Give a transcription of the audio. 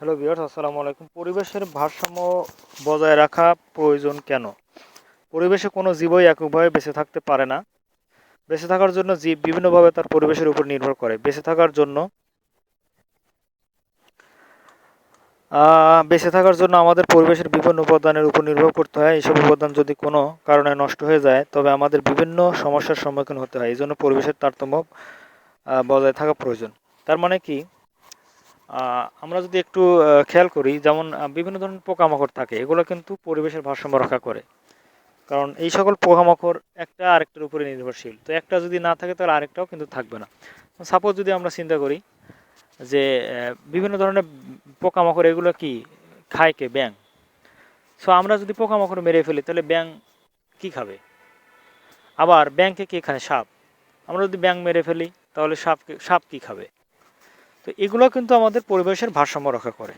Hello বিয়ার্স আসসালামু আলাইকুম। পরিবেশের ভারসাম্য বজায় রাখা প্রয়োজন কেন? পরিবেশে কোনো জীবই এককভাবে বেঁচে থাকতে পারে না। বেঁচে থাকার জন্য জীব বিভিন্নভাবে তার পরিবেশের উপর নির্ভর করে। বেঁচে থাকার জন্য বেঁচে থাকার জন্য আমাদের পরিবেশের বিভিন্ন উপাদানের উপর নির্ভর করতে হয়। এইসব উপাদান যদি কোনো কারণে নষ্ট হয়ে যায়, তবে আমাদের বিভিন্ন সমস্যার সম্মুখীন হতে হয়। এই জন্য পরিবেশের তারতম্য বজায় থাকা প্রয়োজন। তার মানে কি? আমরা যদি একটু খেয়াল করি, যেমন বিভিন্ন ধরনের পোকামাকড় থাকে, এগুলো কিন্তু পরিবেশের ভারসাম্য রক্ষা করে। কারণ এই সকল পোকামাকড় একটা আরেকটার উপরে নির্ভরশীল। তো একটা যদি না থাকে, তাহলে আরেকটাও কিন্তু থাকবে না। সাপোজ যদি আমরা চিন্তা করি যে বিভিন্ন ধরনের পোকামাকড়, এগুলো কি খায় কে? ব্যাং সো আমরা যদি পোকামাকড় মেরে ফেলি, তাহলে ব্যাং কি খাবে? আবার ব্যাংকে কে খায়? সাপ। আমরা যদি ব্যাং মেরে ফেলি, তাহলে সাপকে, সাপ কি খাবে? তো এগুলো কিন্তু আমাদের পরিবেশের ভারসাম্য রক্ষা করে।